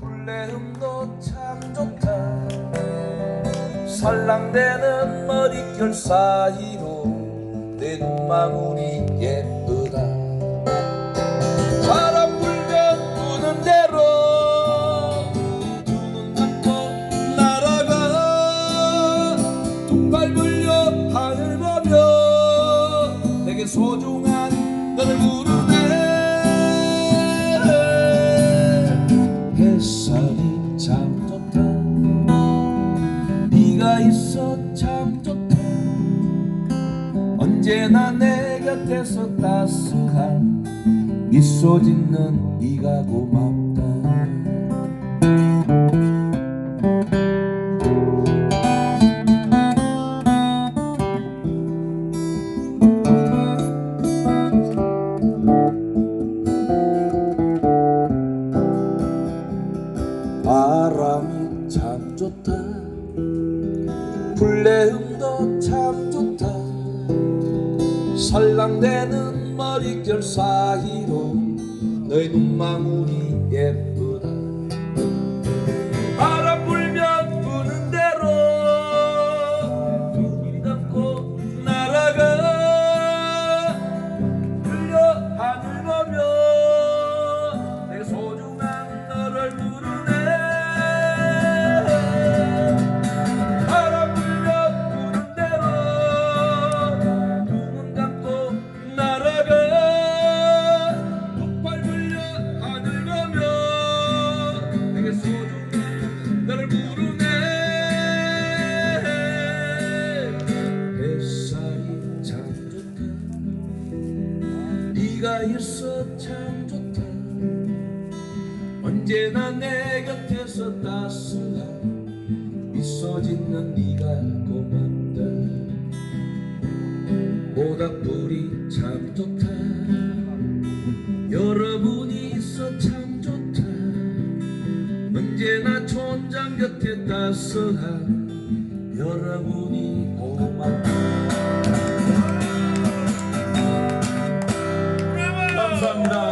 풀내음도 참 좋다. 살랑대는 머릿결 사이로 내 눈망울이 예쁘다. 바람 불면 부는 대로 두 눈 감고 날아가. 두팔 벌려 하늘 보며 내게 소중한 너를 부르 있어 참 좋다. 언제나 내 곁에서 따스한 미소 짓는 네가 고맙다. 바람이 참 좋다 풀내음도 참 좋다. 설랑대는 머릿결 사이로 너의 눈망울이 예쁘 네가 있어 참 좋다. 언제나 내 곁에서 따스한 미소 짓는 네가 고맙다. 모닥불이 참 좋다. 여러분이 있어 참 좋다. 언제나 촌장 곁에 따스한 여러분이 고맙다 감사합니다.